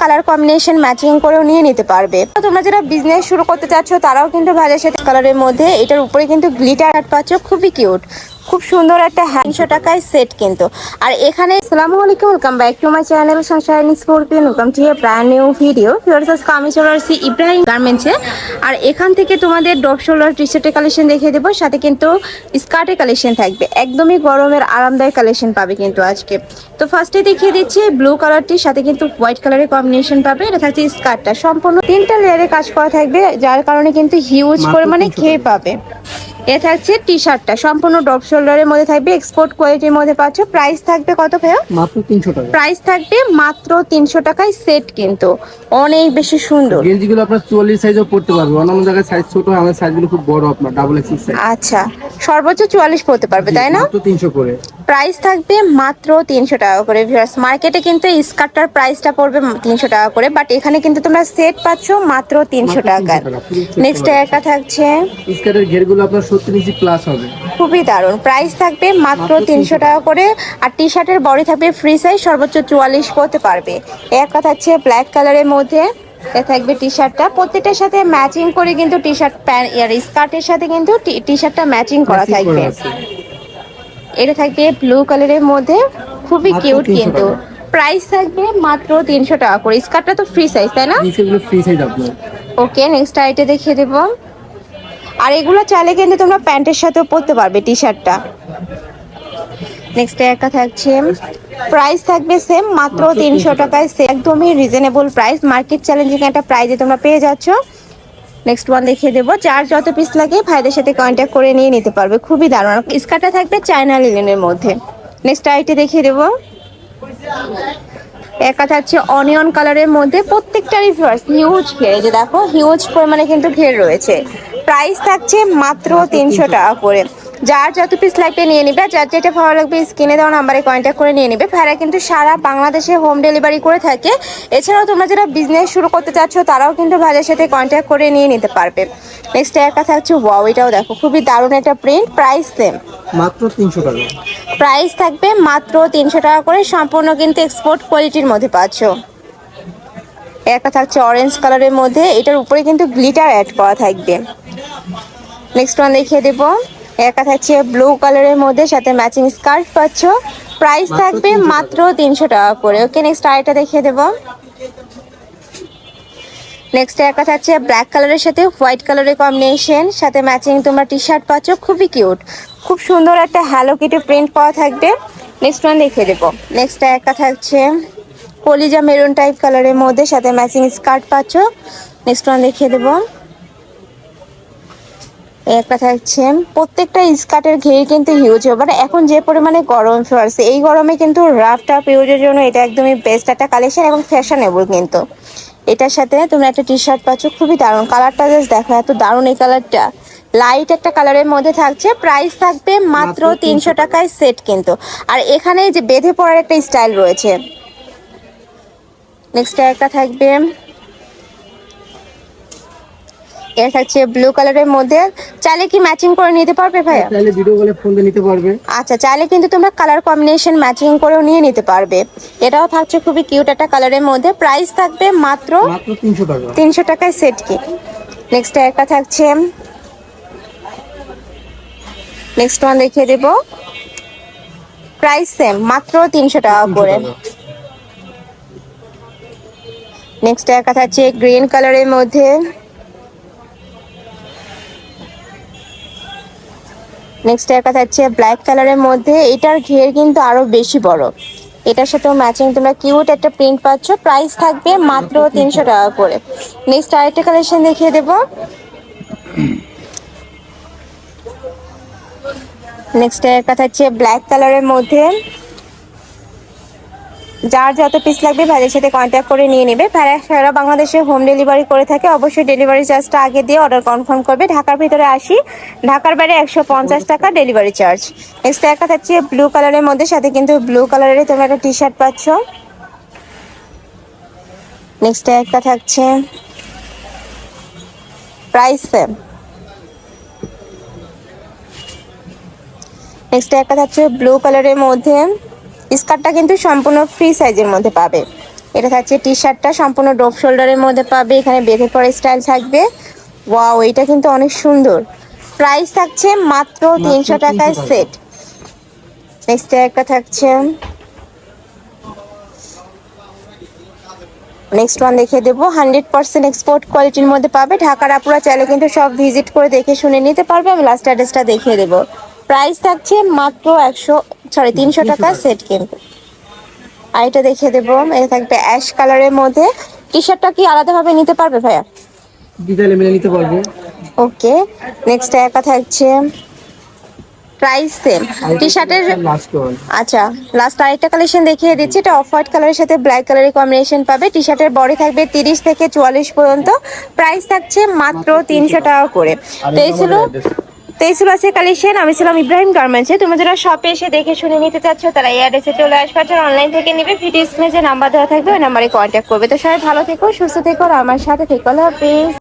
Colour combination matching করেও নিয়ে নিতে পারবে। তো তোমরা যারা বিজনেস শুরু করতে চাচ্ছ, তারাও কিন্তু ভালো সাথে কালারের মধ্যে এটার উপরে কিন্তু গ্লিটার আর্ট পাচ্ছ, খুবই কিউট খুব সুন্দর একটা হ্যান্ডশো টাকায় সেট কিন্তু। আর এখানে সালামু আলাইকুম welcome back to my channel sunshine scorpion welcome to brand new video আমি চলে আসছি ইব্রাহিম গার্মেন্টসে আর এখান থেকে তোমাদের ডপ শোল্ডার টি শার্টের কালেকশন দেখিয়ে দেবো সাথে কিন্তু স্কার্টের কালেকশন থাকবে। একদমই গরমের আরামদায়ক কালেকশন পাবে কিন্তু আজকে। তো ফার্স্টে দেখিয়ে দিচ্ছি ব্লু কালারটির সাথে কিন্তু হোয়াইট কালারের কম্বিনেশন পাবে। এটা থাকছে স্কার্টটা। সম্পূর্ণ তিনটা লেয়ারে কাজ করা থাকবে যার কারণে কিন্তু হিউজ পরিমাণে খেয়ে পাবে। এ থাকছে টি শার্টটা সম্পূর্ণ ডপ শোল্ডারের মধ্যে থাকবে এক্সপোর্ট কোয়ালিটির মধ্যে পাচ্ছ। প্রাইস থাকবে কত ভাইয়া? মাত্র তিনশো টাকা। প্রাইস থাকবে মাত্র তিনশো টাকায় সেট কিন্তু। অনেক বেশি সুন্দর। গেঞ্জিগুলো আপনার চুয়াল্লিশ সাইজও পড়তে পারবে। অন্য জায়গায় সাইজ ছোট আমাদের সাইজগুলো খুব বড় আপনার ডাবল এক্সেল সাইজ আচ্ছা সর্বোচ্চ চুয়াল্লিশ পড়তে পারবে তাই না? তিনশো করে। প্রাইস থাকবে মাত্র তিনশো টাকা করে ভিউয়ার্স মার্কেটে কিন্তু এই স্কার্টটার প্রাইসটা পড়বে তিনশো টাকা করে বাট এখানে কিন্তু তোমরা সেট পাচ্ছ মাত্র তিনশো মাত্র 300 টাকায় টাকা, নেক্সট একটা থাকছে। স্কার্টের ঘেরগুলো আপনার সত্তর ইঞ্চি প্লাস হবে। খুবই দারুণ। প্রাইস থাকবে মাত্র তিনশো টাকা করে আর টি শার্টের বডি থাকবে ফ্রি সাইজ সর্বোচ্চ চুয়াল্লিশ করতে পারবে। একটা থাকছে ব্ল্যাক কালারের মধ্যে থাকবে টি শার্টটা প্রত্যেকটার সাথে ম্যাচিং করে কিন্তু টি শার্ট প্যান্ট স্কার্টের সাথে কিন্তু টি শার্টটা ম্যাচিং করা থাকবে। এটা থাকবে ব্লু কালারের মধ্যে। খুবই কিউট কিন্তু। প্রাইস থাকবে মাত্র তিনশো টাকা করে। স্কার্টটা তো ফ্রি সাইজ তাই না? Free size okay next item দেখিয়ে দেব। আর এগুলো চাইলে কিন্তু তোমরা প্যান্টের সাথেও পরতে পারবে টি। শার্টটা নেক্সট একটা থাকছে। প্রাইস থাকবে সেম মাত্র তিনশো টাকায় একদমই রিজনেবল প্রাইস মার্কেট চ্যালেঞ্জিং একটা প্রাইজে তোমরা পেয়ে যাচ্ছ। নেক্সট ওয়ান দেখিয়ে দেবো। যার যত পিস লাগে, ভাইদের সাথে কন্ট্যাক্ট করে নিয়ে নিতে পারবে। খুবই দারুণ। স্কার্টটা থাকবে চায়না লিনের মধ্যে। নেক্সট আইটি দেখিয়ে দেবো। একা থাকছে অনিয়ন কালারের মধ্যে। প্রত্যেকটারই ফ্লার্স হিউজ ঘের। যে দেখো হিউজ পরিমাণে কিন্তু ঘের রয়েছে। প্রাইস থাকছে মাত্র তিনশো টাকা করে। যার যত পিস লাগবে নিয়ে নিবে যার যেটা ভালো লাগবে স্ক্রিনে দেওয়া নাম্বারে কন্ট্যাক্ট করে নিয়ে নিবে। ভাড়া কিন্তু সারা বাংলাদেশে হোম ডেলিভারি করে থাকে। এছাড়াও তোমরা যারা বিজনেস শুরু করতে চাচ্ছ তারাও কিন্তু ভাইয়ের সাথে কন্ট্যাক্ট করে নিয়ে নিতে পারবে। নেক্সট একা থাকছে ওয়াও এটাও দেখো খুবই দারুণ একটা প্রিন্ট প্রাইস সেম মাত্র তিনশো টাকা। প্রাইস থাকবে মাত্র তিনশো টাকা করে সম্পূর্ণ কিন্তু এক্সপোর্ট কোয়ালিটির মধ্যে পাচ্ছ। একটা থাকছে অরেঞ্জ কালারের মধ্যে এটার উপরে কিন্তু গ্লিটার অ্যাড করা থাকবে। নেক্সট ওয়ান দেখিয়ে দেবো। একটা থাকছে ব্লু কালারের মধ্যে সাথে ম্যাচিং স্কার্ট পাচ্ছ। প্রাইস থাকবে মাত্র তিনশো টাকা করে। ওকে নেক্সট আরেকটা দেখিয়ে দেবো। নেক্সট একটা থাকছে ব্ল্যাক কালারের সাথে হোয়াইট কালারের কম্বিনেশন সাথে ম্যাচিং তোমরা টি শার্ট পাচ্ছ। খুবই কিউট খুব সুন্দর একটা হ্যালো কিটি প্রিন্ট পাওয়া থাকবে। নেক্সট ওয়ান দেখিয়ে দেবো। নেক্সট একটা থাকছে কলিজা মেরুন টাইপ কালারের মধ্যে সাথে ম্যাচিং স্কার্ট পাচ্ছ। নেক্সট ওয়ান দেখিয়ে দেবো। একটা থাকছে প্রত্যেকটা স্কার্টের ঘের কিন্তু হিউজ হবে। মানে এখন যে পরিমাণে গরম চলছে এই গরমে কিন্তু রাফ টাফ ইউজের জন্য এটা একদমই বেস্ট একটা কালেকশন এবং ফ্যাশনেবল কিন্তু। এটার সাথে তোমরা একটা টি শার্ট পাচ্ছ খুবই দারুণ। কালারটা জাস্ট দেখো এত দারুণ এই কালারটা লাইট একটা কালারের মধ্যে থাকছে প্রাইস থাকবে মাত্র মাত্র তিনশো টাকায় সেট কিন্তু। আর এখানে যে বেঁধে পড়ার একটা স্টাইল রয়েছে। নেক্সট একটা থাকবে এটা থাকছে ব্লু কালারের মধ্যে চাইলে কি ম্যাচিং করে নিতে পারবে ভাইয়া? চাইলে ভিডিও কলে ফোন দিয়ে নিতে পারবে। আচ্ছা চাইলে কিন্তু তোমরা কালার কম্বিনেশন ম্যাচিং করেও নিয়ে নিতে পারবে। এটাও থাকছে খুবই কিউট একটা কালারের মধ্যে। প্রাইস থাকবে মাত্র মাত্র তিনশো টাকা। তিনশো টাকায় সেট কি নেক্সট একটা থাকছে। নেক্সট ওয়ান দেখিয়ে দেব। প্রাইস সেম মাত্র তিনশো টাকা করে। নেক্সট একটা থাকছে গ্রিন কালারের মধ্যে। নেক্সট একটা হচ্ছে ব্ল্যাক কালারের মধ্যে এটার ঘের কিন্তু আরও বেশি বড়। এটার সাথেও ম্যাচিং তোমরা কিউট একটা প্রিন্ট পাচ্ছ প্রাইস থাকবে মাত্র তিনশো টাকা করে। নেক্সট আরেকটা কালেকশন দেখিয়ে দেবো। নেক্সট একটা হচ্ছে ব্ল্যাক কালারের মধ্যে। যার যত পিস লাগবে ভাইদের সাথে কন্ট্যাক্ট করে নিয়ে নেবে। ভাইরা সারা বাংলাদেশে হোম ডেলিভারি করে থাকে। অবশ্যই ডেলিভারি চার্জটা আগে দিয়ে অর্ডার কনফার্ম করবে। ঢাকার ভিতরে আসি। ঢাকার বাইরে একশো পঞ্চাশ টাকা ডেলিভারি চার্জ নেক্সট একটা থাকছে ব্লু কালারের মধ্যে। সাথে কিন্তু ব্লু কালারের তোমরা একটা টি শার্ট পাচ্ছ নেক্সট একটা থাকছে প্রাইস সেম নেক্সট একটা থাকছে ব্লু কালারের মধ্যে। স্কার্টটা কিন্তু সম্পূর্ণ ফ্রি সাইজের মধ্যে পাবে। এটা থাকছে টি শার্টটা সম্পূর্ণ ডোপ শোল্ডারের মধ্যে পাবে এখানে বেঁধে পড়া স্টাইল থাকবে। ওয়াও এটা কিন্তু অনেক সুন্দর। প্রাইস থাকছে মাত্র তিনশো টাকায় সেট নেক্সট একটা থাকছে। নেক্সট ওয়ান দেখিয়ে দেবো। হান্ড্রেড পার্সেন্ট এক্সপোর্ট কোয়ালিটির মধ্যে পাবে। ঢাকার আপুরা চাইলে কিন্তু সব ভিজিট করে দেখে শুনে নিতে পারবে। আমি লাস্ট অ্যাড্রেসটা দেখিয়ে দেবো। প্রাইস থাকছে মাত্র একশো সরি তিনশো টাকা সেট কিন্তু। আর এটা দেখিয়ে দেবো এটা থাকবে অ্যাশ কালারের মধ্যে। টি শার্টটা কি আলাদাভাবে নিতে পারবে ভাইয়া? ডিজাইনে মিলে নিতে পারব। ওকে নেক্সট একা থাকছে। প্রাইস সেম টি শার্টের আচ্ছা লাস্ট আরেকটা কালেকশন দেখিয়ে দিচ্ছি। এটা অফ হোয়াইট কালারের সাথে ব্ল্যাক কালারের কম্বিনেশন পাবে। টি শার্টের বডি থাকবে তিরিশ থেকে চুয়াল্লিশ পর্যন্ত। প্রাইস থাকছে মাত্র তিনশো টাকা করে। তো এই ছিল তো এই ছিল আজকে কালেকশন। আমি ছিলাম ইব্রাহিম গার্মেন্টসে। তোমরা যারা শপে এসে দেখে শুনে নিতে চাচ্ছ, তারা এই অ্যাড্রেসে চলে আসবে। আর অনলাইন থেকে নিবে ভিডিও স্ক্রিনে যে নাম্বার দেওয়া থাকবে, ওই নাম্বারে কন্ট্যাক্ট করবে। তো সবাই ভালো থেকো, সুস্থ থেকো, আর আমার সাথে থেকো। আল্লাহ হাফিজ।